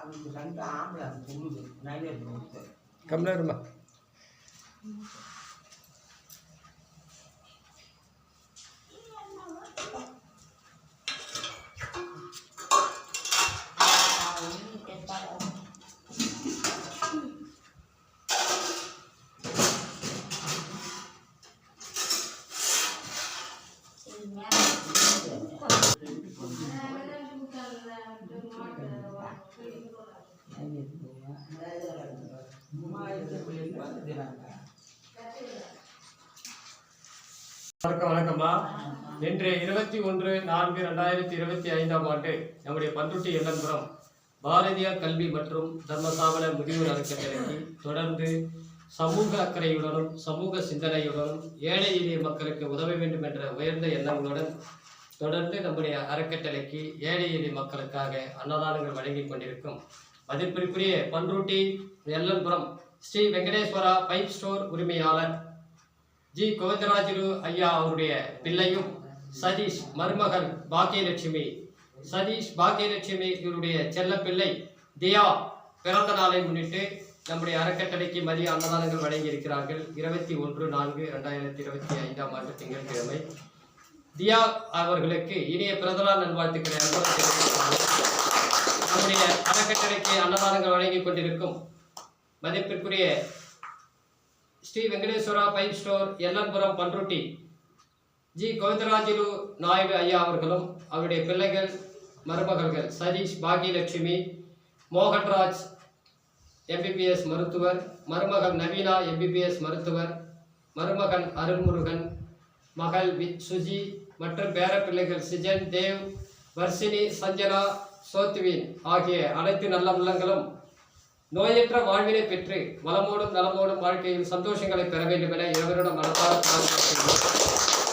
அவனுக்கு ரெண்டு ஆம்பளை அது சொல்லுது நைவே கொடுத்து கம்மில் வணக்கம் வணக்கம்மா. இன்று இருபத்தி ஒன்று நான்கு ரெண்டாயிரத்தி இருபத்தி ஐந்தாம் ஆண்டு நம்முடைய பண்ருட்டி எல்லன்புரம் பாரதியார் கல்வி மற்றும் தர்மசாவல முதியோர் அறக்கட்டளைக்கு தொடர்ந்து சமூக அக்கறையுடனும் சமூக சிந்தனையுடனும் ஏழை எளிய மக்களுக்கு உதவ வேண்டும் என்ற உயர்ந்த எண்ணங்களுடன் தொடர்ந்து நம்முடைய அறக்கட்டளைக்கு ஏழை எளிய மக்களுக்காக அன்னதானங்கள் வழங்கி கொண்டிருக்கும் மதிப்பிற்குரிய பன்ருட்டி எல்லன்புரம் ஸ்ரீ வெங்கடேஸ்வரா பைப் ஸ்டோர் உரிமையாளர் ஜி கோவிந்தராஜுலு ஐயா அவருடைய பிள்ளையும் சதீஷ் மருமகள் பாக்கியலட்சுமி சதீஷ் பாக்கியலட்சுமி இவருடைய செல்ல பிள்ளை தியா பிறந்த நாளை முன்னிட்டு நம்முடைய அறக்கட்டளைக்கு மதிய அன்னதானங்கள் வழங்கி இருக்கிறார்கள். இருபத்தி ஒன்று நான்கு ரெண்டாயிரத்தி இருபத்தி ஐந்தாம் ஆண்டு திங்கட்கிழமை. தியா அவர்களுக்கு இனிய பிறந்தநாள் நல்வாழ்த்துக்களை அன்போடு நம்முடைய அறக்கட்டளைக்கு அன்னதானங்கள் வழங்கி கொண்டிருக்கும் மதிப்பிற்குரிய Sri Venkateswara pipe store Ellanpuram Panruti G Govindarajulu Naidu ஐயா அவர்களும் அவருடைய பிள்ளைகள் மருமகள்கள் சதீஷ் பாகியலட்சுமி மோகன்ராஜ் எம்பிபிஎஸ் மருத்துவர் மருமகள் நவீனா எம்பிபிஎஸ் மருத்துவர் மருமகன் அருள்முருகன் மகள் வித் சுஜி மற்றும் பேரப்பிள்ளைகள் சிஜன் தேவ் வர்ஷினி சஞ்சனா சோத்துவின் ஆகிய அனைத்து நல்ல உள்ளங்களும் நோயற்ற வாழ்வினை பெற்று வளமோடும் நலமோடும் வாழ்க்கையில் சந்தோஷங்களை பெற வேண்டும் என இருவரிடம் மனதார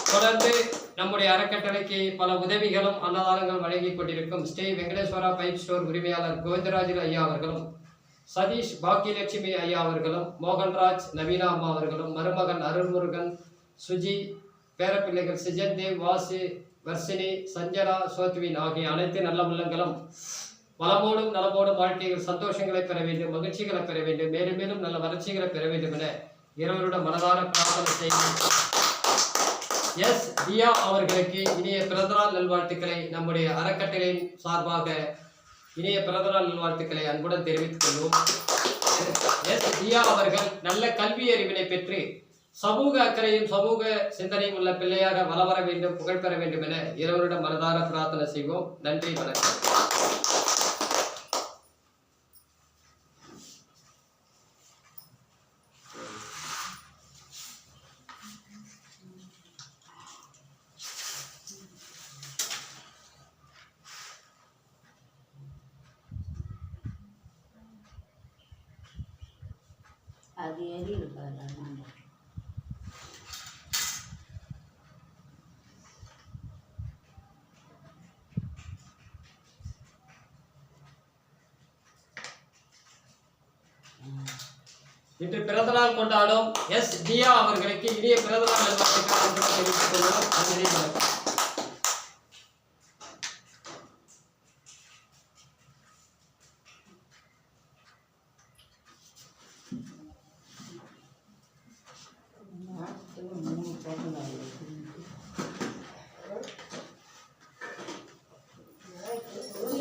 தொடர்ந்து நம்முடைய அறக்கட்டளைக்கு பல உதவிகளும் அன்னதானங்கள் வழங்கி கொண்டிருக்கும் ஸ்ரீ வெங்கடேஸ்வரா பைப் ஸ்டோர் உரிமையாளர் கோவிந்தராஜு ஐயா அவர்களும் சதீஷ் பாக்கியலட்சுமி ஐயா அவர்களும் மோகன்ராஜ் நவீனா அம்மா அவர்களும் மருமகன் அருள்முருகன் சுஜி பேரப்பிள்ளைகள் சிஜன் தேவ் வாசு வர்ஷினி சஞ்சனா சோத்வின் ஆகிய அனைத்து நல்ல உள்ளங்களும் வளமோடும் நலமோடும் வாழ்க்கையில் சந்தோஷங்களை பெற வேண்டும் மகிழ்ச்சிகளை பெற வேண்டும் மேலும் மேலும் நல்ல வளர்ச்சிகளை பெற வேண்டும் என இருவருடன் மனதார பிரார்த்தனை செய்து எஸ். தியா அவர்களுக்கு இனிய பிறந்தநாள் நல்வாழ்த்துக்களை நம்முடைய அறக்கட்டளையின் சார்பாக இனிய பிறந்தநாள் நல்வாழ்த்துக்களை அன்புடன் தெரிவித்துக் கொள்வோம். எஸ். தியா அவர்கள் நல்ல கல்வி அறிவினை பெற்று சமூக அக்கறையும் சமூக சிந்தனையும் உள்ள பிள்ளையாக வளம் வர வேண்டும் புகழ் பெற வேண்டும் என இருவரிடம் மனதார பிரார்த்தனை செய்வோம். நன்றி வணக்கம். அது ஏறி இருப்பாரு இன்று பிறந்த நாள் கொண்டாடும் எஸ் தியா அவர்களுக்கு இனிய பிறந்த நாள் அன்புடன் தெரிவித்துக் கொள்வோம் நன்றி வணக்கம் மாசத்துல மூணு பிறந்த நாள் இருக்கு. நீ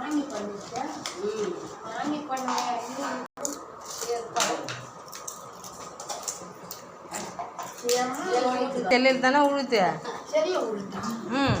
பண்ணிட்டா ம் வாங்கி பண்ண தெல்லில் தானே உழுத்து ம்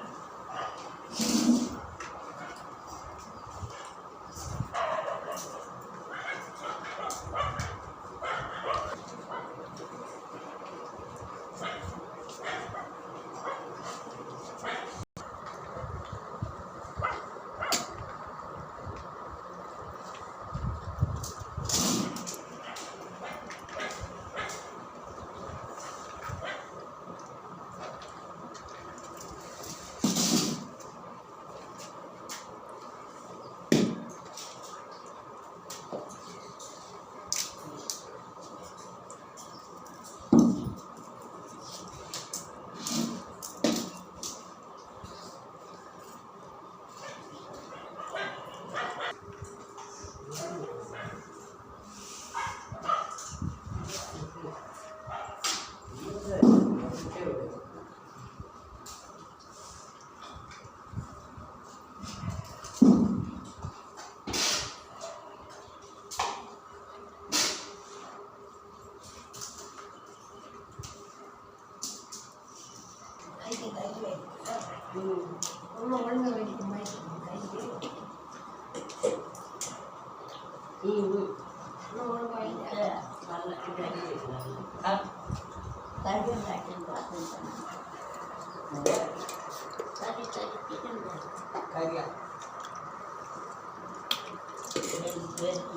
சரியா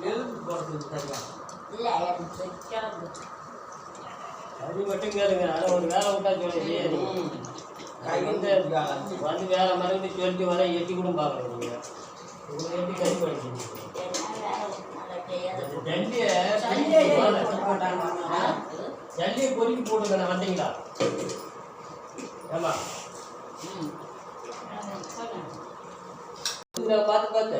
எலும்பு போடுறது சரியா இல்லை எனக்கு வச்சாங்க அது மட்டும் கேளுங்க. அதை ஒரு வேலை விட்டா சொல்லி. செய்யாது வந்து வேலை மறுபடியும் சொல்லிட்டு வர எட்டி கூட பார்க்கல நீங்கள் உங்களை கறி படிக்கிறீங்க ஜல்லியை ஜல்லியை பொறுக்கி போடுங்க. நான் வந்தீங்களா? ஏமா பார்த்து பார்த்து.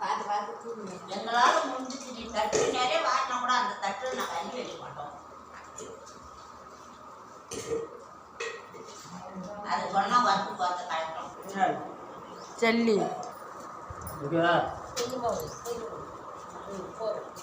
பார்த்து பார்த்து. எங்களால முடிஞ்சிச்சு. நீ தட்டு நிறைய வாட்டினா கூட அந்த தட்டு நான் கஞ்சி வைக்க மாட்டோம். அது சொன்னா வந்து பார்த்து கழட்டும் ஜல்லி. ஓகேவா?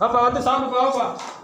ஒரே இடத்துல ஊற்றினா ஒரே இடத்துல